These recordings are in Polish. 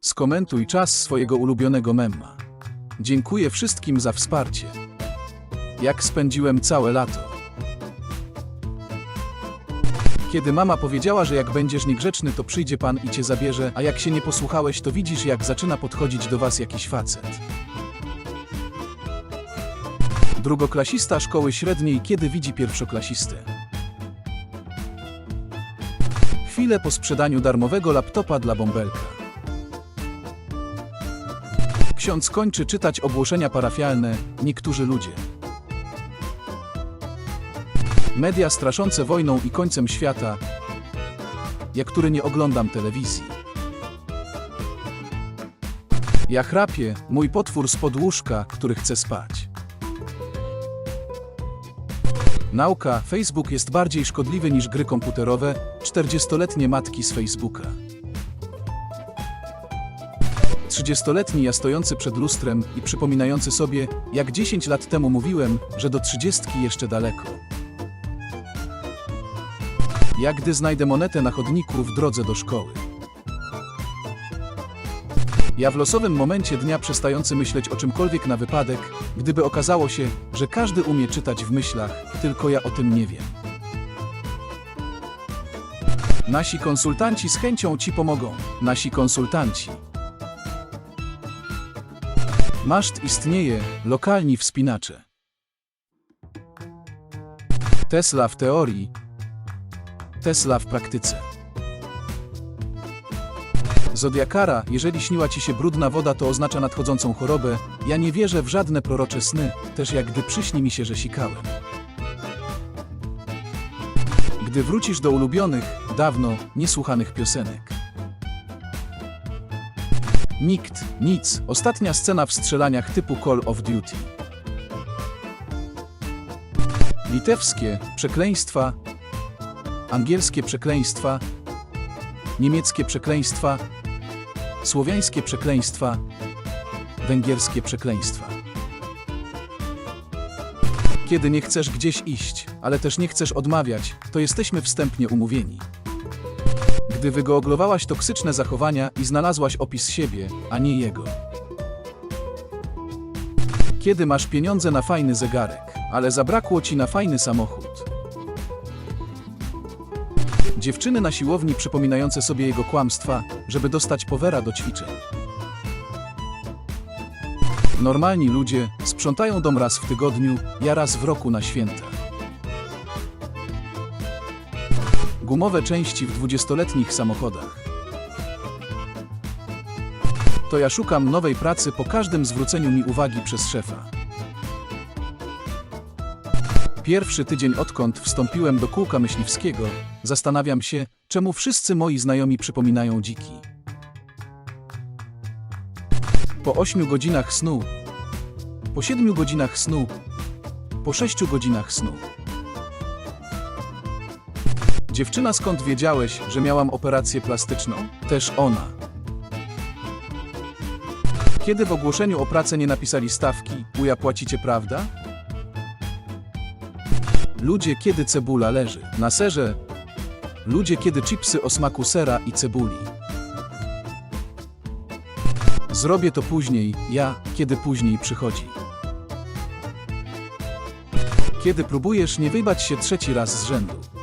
Skomentuj czas swojego ulubionego memma. Dziękuję wszystkim za wsparcie. Jak spędziłem całe lato. Kiedy mama powiedziała, że jak będziesz niegrzeczny, to przyjdzie pan i cię zabierze, a jak się nie posłuchałeś, to widzisz, jak zaczyna podchodzić do was jakiś facet. Drugoklasista szkoły średniej, kiedy widzi pierwszoklasistę. Chwilę po sprzedaniu darmowego laptopa dla bąbelka. Ksiądz kończy czytać ogłoszenia parafialne, niektórzy ludzie. Media straszące wojną i końcem świata. Ja, który nie oglądam telewizji. Ja chrapię, mój potwór spod łóżka, który chce spać. Nauka, Facebook jest bardziej szkodliwy niż gry komputerowe, 40-letnie matki z Facebooka. 30-letni ja stojący przed lustrem i przypominający sobie, jak 10 lat temu mówiłem, że do 30 jeszcze daleko. Jak gdy znajdę monetę na chodniku w drodze do szkoły. Ja w losowym momencie dnia przestający myśleć o czymkolwiek na wypadek, gdyby okazało się, że każdy umie czytać w myślach, tylko ja o tym nie wiem. Nasi konsultanci z chęcią Ci pomogą. Nasi konsultanci. Maszt istnieje, lokalni wspinacze. Tesla w teorii, Tesla w praktyce. Zodiakara, jeżeli śniła ci się brudna woda, to oznacza nadchodzącą chorobę. Ja nie wierzę w żadne prorocze sny, też jak gdy przyśni mi się, że sikałem. Gdy wrócisz do ulubionych, dawno niesłuchanych piosenek. Nikt, nic. Ostatnia scena w strzelaniach typu Call of Duty. Litewskie przekleństwa, angielskie przekleństwa, niemieckie przekleństwa, słowiańskie przekleństwa, węgierskie przekleństwa. Kiedy nie chcesz gdzieś iść, ale też nie chcesz odmawiać, to jesteśmy wstępnie umówieni. Gdy wygooglowałaś toksyczne zachowania i znalazłaś opis siebie, a nie jego. Kiedy masz pieniądze na fajny zegarek, ale zabrakło ci na fajny samochód. Dziewczyny na siłowni przypominające sobie jego kłamstwa, żeby dostać powera do ćwiczeń. Normalni ludzie sprzątają dom raz w tygodniu, ja raz w roku na święta. Gumowe części w dwudziestoletnich samochodach. To ja szukam nowej pracy po każdym zwróceniu mi uwagi przez szefa. Pierwszy tydzień odkąd wstąpiłem do kółka myśliwskiego, zastanawiam się, czemu wszyscy moi znajomi przypominają dziki. Po 8 godzinach snu, po 7 godzinach snu, po 6 godzinach snu. Dziewczyna, skąd wiedziałeś, że miałam operację plastyczną? Też ona. Kiedy w ogłoszeniu o pracę nie napisali stawki, uja płacicie, prawda? Ludzie, kiedy cebula leży na serze. Ludzie, kiedy chipsy o smaku sera i cebuli. Zrobię to później, ja, kiedy później przychodzi. Kiedy próbujesz nie wybać się trzeci raz z rzędu.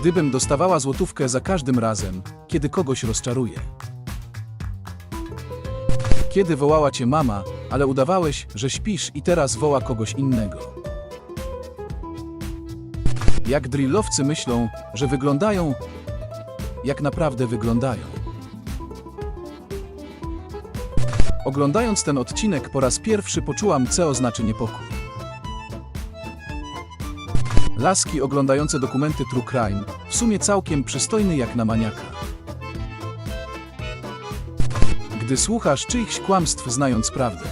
Gdybym dostawała złotówkę za każdym razem, kiedy kogoś rozczaruję. Kiedy wołała cię mama, ale udawałeś, że śpisz i teraz woła kogoś innego. Jak drillowcy myślą, że wyglądają, jak naprawdę wyglądają. Oglądając ten odcinek po raz pierwszy poczułam, co oznaczy niepokój. Laski oglądające dokumenty True Crime, w sumie całkiem przystojny jak na maniaka. Gdy słuchasz czyichś kłamstw znając prawdę.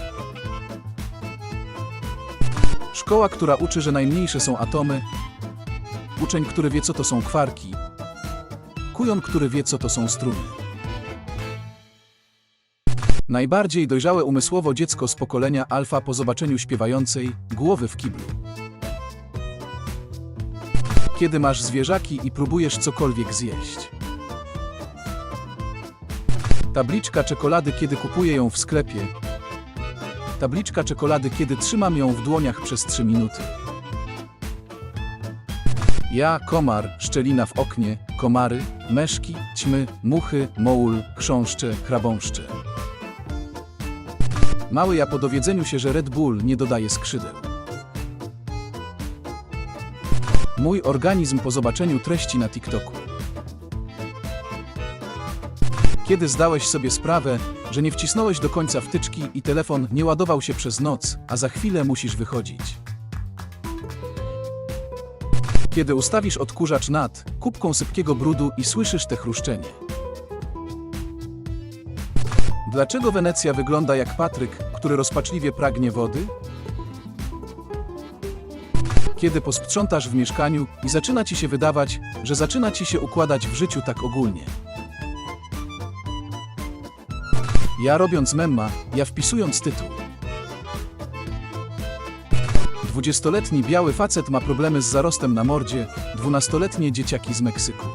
Szkoła, która uczy, że najmniejsze są atomy. Uczeń, który wie, co to są kwarki. Kujon, który wie, co to są struny. Najbardziej dojrzałe umysłowo dziecko z pokolenia alfa po zobaczeniu śpiewającej głowy w kiblu. Kiedy masz zwierzaki i próbujesz cokolwiek zjeść. Tabliczka czekolady, kiedy kupuję ją w sklepie. Tabliczka czekolady, kiedy trzymam ją w dłoniach przez 3 minuty. Ja, komar, szczelina w oknie, komary, meszki, ćmy, muchy, mołul, chrząszcze, chrabąszcze. Mały ja po dowiedzeniu się, że Red Bull nie dodaje skrzydeł. Mój organizm po zobaczeniu treści na TikToku. Kiedy zdałeś sobie sprawę, że nie wcisnąłeś do końca wtyczki i telefon nie ładował się przez noc, a za chwilę musisz wychodzić. Kiedy ustawisz odkurzacz nad kubką sypkiego brudu i słyszysz te chruszczenie. Dlaczego Wenecja wygląda jak Patryk, który rozpaczliwie pragnie wody? Kiedy posprzątasz w mieszkaniu i zaczyna ci się wydawać, że zaczyna ci się układać w życiu tak ogólnie. Ja robiąc memma, ja wpisując tytuł. Dwudziestoletni biały facet ma problemy z zarostem na mordzie, dwunastoletnie dzieciaki z Meksyku.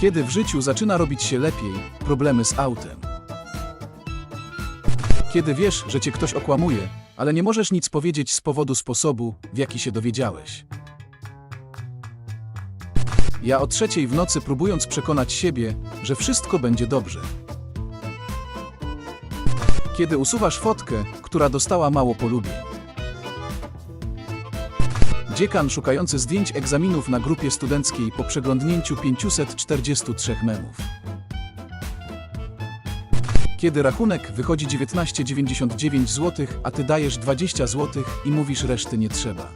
Kiedy w życiu zaczyna robić się lepiej, problemy z autem. Kiedy wiesz, że cię ktoś okłamuje, ale nie możesz nic powiedzieć z powodu sposobu, w jaki się dowiedziałeś. Ja o trzeciej w nocy próbując przekonać siebie, że wszystko będzie dobrze. Kiedy usuwasz fotkę, która dostała mało polubień. Dziekan szukający zdjęć egzaminów na grupie studenckiej po przeglądnięciu 543 memów. Kiedy rachunek wychodzi 19,99 zł, a ty dajesz 20 zł i mówisz reszty nie trzeba.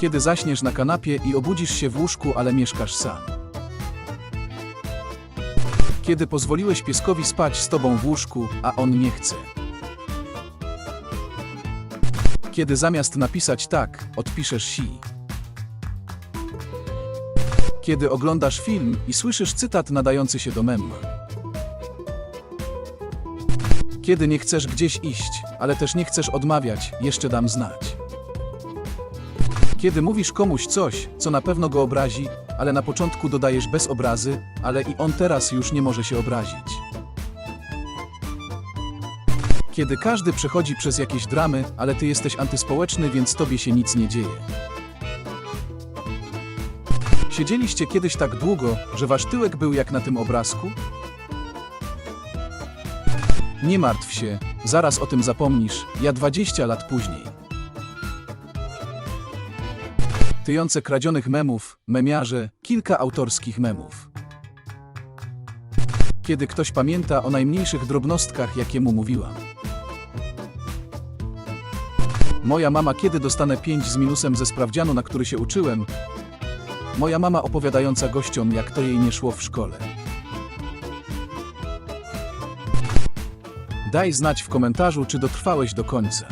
Kiedy zaśniesz na kanapie i obudzisz się w łóżku, ale mieszkasz sam. Kiedy pozwoliłeś pieskowi spać z tobą w łóżku, a on nie chce. Kiedy zamiast napisać tak, odpiszesz si. Kiedy oglądasz film i słyszysz cytat nadający się do memu. Kiedy nie chcesz gdzieś iść, ale też nie chcesz odmawiać, jeszcze dam znać. Kiedy mówisz komuś coś, co na pewno go obrazi, ale na początku dodajesz bez obrazy, ale i on teraz już nie może się obrazić. Kiedy każdy przechodzi przez jakieś dramy, ale ty jesteś antyspołeczny, więc tobie się nic nie dzieje. Siedzieliście kiedyś tak długo, że wasz tyłek był jak na tym obrazku? Nie martw się, zaraz o tym zapomnisz, ja 20 lat później. Tyjące kradzionych memów, memiarze, kilka autorskich memów. Kiedy ktoś pamięta o najmniejszych drobnostkach, jakie mu mówiłam. Moja mama, kiedy dostanę 5 z minusem ze sprawdzianu, na który się uczyłem. Moja mama opowiadająca gościom, jak to jej nie szło w szkole. Daj znać w komentarzu, czy dotrwałeś do końca.